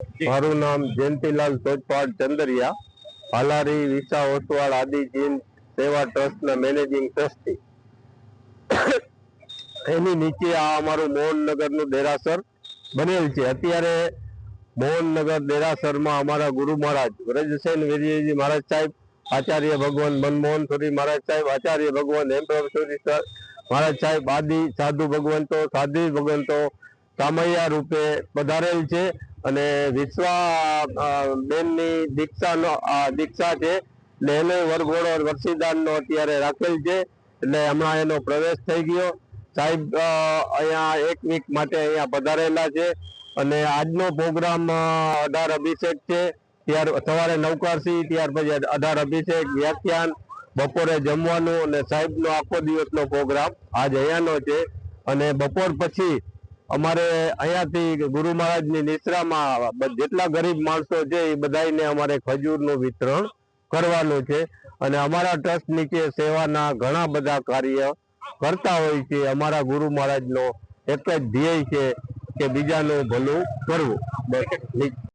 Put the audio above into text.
મારું નામ જયંતિલાલ સોજપાડ ચંદરિયા, હાલારી વિસા ઓસવાળ આદિ જીન સેવા ટ્રસ્ટના મેનેજિંગ ટ્રસ્ટી. એની નીચે આ અમારું મોહનનગરનું દેરાસર બનેલ છે. અત્યારે મોહનનગર દેરાસરમાં અમારા ગુરુ મહારાજ વ્રજસેન વીરજી મહારાજ સાહેબ, આચાર્ય ભગવાન મનમોહન સુરી મહારાજ સાહેબ, આચાર્ય ભગવાન હેમપ્રભસુરી સર મહારાજ સાહેબ, આદિ સાધુ ભગવંતો સાધુ ભગવંતો સામૈયા રૂપે પધારેલ છે. અને વિશ્વા બેનની દીક્ષાનો દીક્ષા છે. એટલે એનો વરઘોડો વર્ષીદાનનો અત્યારે રાખેલ છે. એટલે હમણાં એનો પ્રવેશ થઈ ગયો. સાહેબ અહીંયા એક વીક માટે અહીંયા પધારેલા છે. અને આજનો પ્રોગ્રામ અઢાર અભિષેક છે. ત્યાર, સવારે નવકારસી ત્યાર પછી અઢાર અભિષેક, વ્યાખ્યાન, બપોરે જમવાનું અને સાહેબનો આખો દિવસનો પ્રોગ્રામ આજ અહીંયાનો છે. અને બપોર પછી અમારે અહીંયાથી ગુરુ મહારાજની નિશ્રામાં જેટલા ગરીબ માણસો છે એ બધાને અમારે ખજૂરનું વિતરણ કરવાનું છે. અને અમારા ટ્રસ્ટ નીચે સેવાના ઘણા બધા કાર્ય કરતા હોય છે. અમારા ગુરુ મહારાજનો એક જ ધ્યેય છે કે બીજાનું ભલું કરવું. બસ